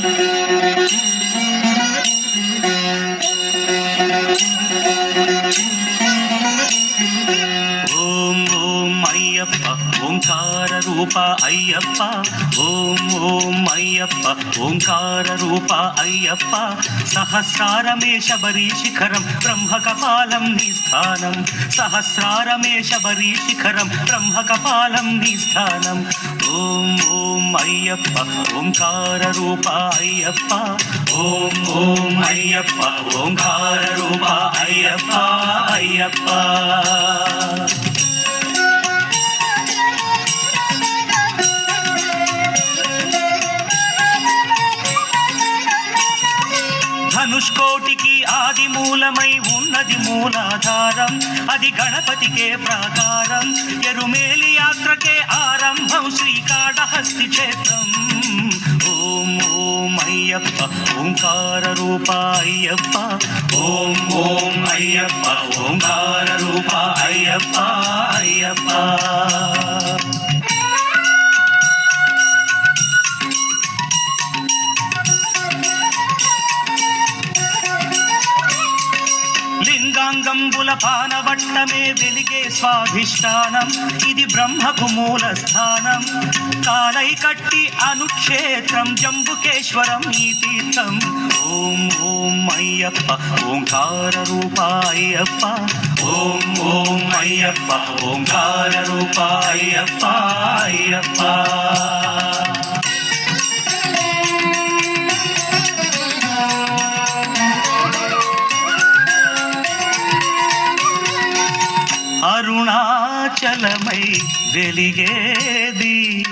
ఓం అయ్యప్ప ఓంకార రూప అయ్యప్ప ఓం ఓం అయ్యప్ప ఓంకార రూప అయ్యప్ప సహస్రారమే శబరి శిఖరం బ్రహ్మ కపాలం నీ సహస్రారమే శబరి శిఖరం బ్రహ్మ కపాలం నీ ఓం ఓం అయ్యప్ప ఓంకార రూప అయ్యప్ప ఓం ఓం అయ్యప్ప ఓంకార రూప అయ్యప్ప అయ్యప్ప. ధనుష్కోటికి ఆది మూలమై ఉన్నది మూలాధారం. అది గణపతికే ప్రాకారం. ఎరుమేలి యాత్రకే ఆరంభం శ్రీకాళహస్తి క్షేత్రం. ఓం ఓం అయ్యప్ప ఓంకార రూప అయ్యప్ప. ఓం ఓం అయ్యప్ప ఓంకార రూప అయ్యప్ప అయ్యప్ప. పానవట్టమే వెలిగే స్వాధిష్టానం. ఇది బ్రహ్మకు మూల స్థానం. కాలై కట్టి అనుక్షేత్రం జంబుకేశ్వరం ఈ తీర్థం. ఓం ఓం అయ్యప్ప ఓంకార రూప ఓం ఓం అయ్యప్ప ఓంకార రూప అయ్యప్ప. అచలమై అరుణాచలమై వెలిగేది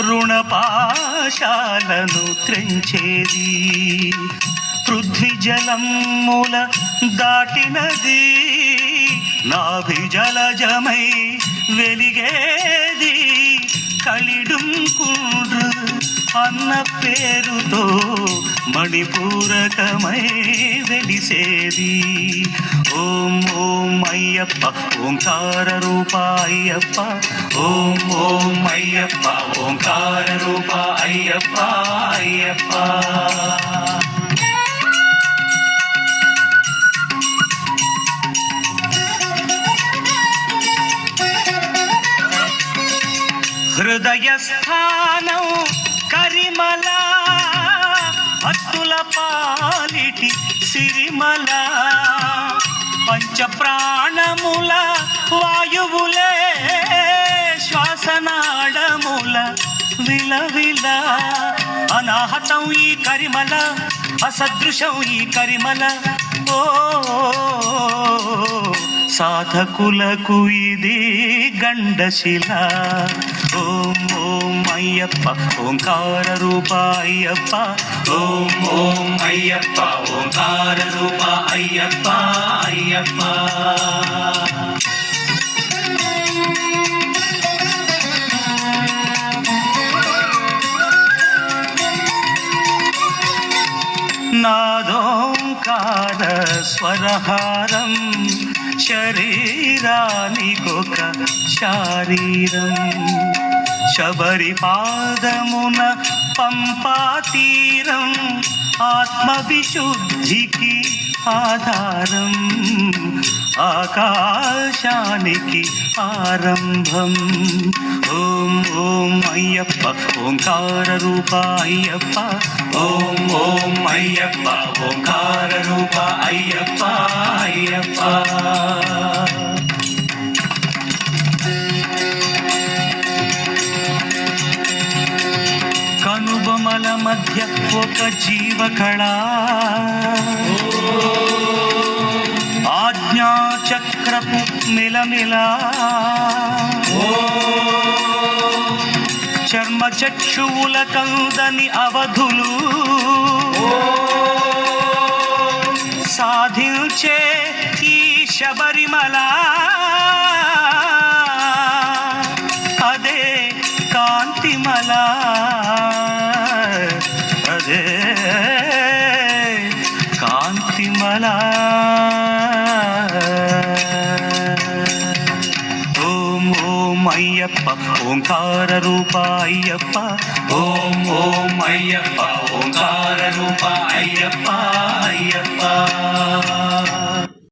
రుణపాశాలను త్రెంచేది. పృథ్వీ జలముల దాటినది నాభి జలజమై వెలిగేది. కలిడుం కుండ్రు అన్న పేరుతో మణిపూరకమై వెలిసేది. ఓం ఓం అయ్యప్ప ఓంకార రూప అయ్యప్ప. ఓం ఓం అయ్యప్ప ఓంకార రూప అయ్యప్ప అయ్యప్ప. హృదయస్థానం కరిమల భక్తుల పాలిటి సిరిమల. పంచ ప్రాణముల వాయువులే శ్వాసనాడముల విలవిల. అనాహతం ఈ కరిమల అసదృశం ఈ కరిమల. ఓ సాధకులకు ఇది గండశిల. ఓ ఓం అయ్యప్ప ఓంకార రూప అయ్యప్ప ఓం ఓం అయ్యప్ప ఓంకార రూప అయ్యప్ప అయ్యప్ప నాదోంకార స్వరహారం శరీరానికొక శారీరం శబరి పాదమున పంపా తీరం ఆత్మవిశుద్ధికి ఆధారం ఆకాశానికి ఆరంభం ఓం ఓం అయ్యప్ప ఓంకార రూప అయ్యప్ప ఓం ఓం అయ్యప్ప ఓంకార రూప అయ్యప్ప అయ్యప్ప కనుబొమల మధ్య ఒక జీవకళ. ఆజ్ఞాచక్రపు మిలమిలా. చర్మ చక్షువుల కందని అవధులు. సాధించే ఈ శబరిమలా. కాంతిమల ఓం ఓం అయ్యప్ప ఓంకార రూప అయ్యప్ప ఓం ఓం అయ్యప్ప ఓంకార రూప అయ్యప్ప అయ్యప్ప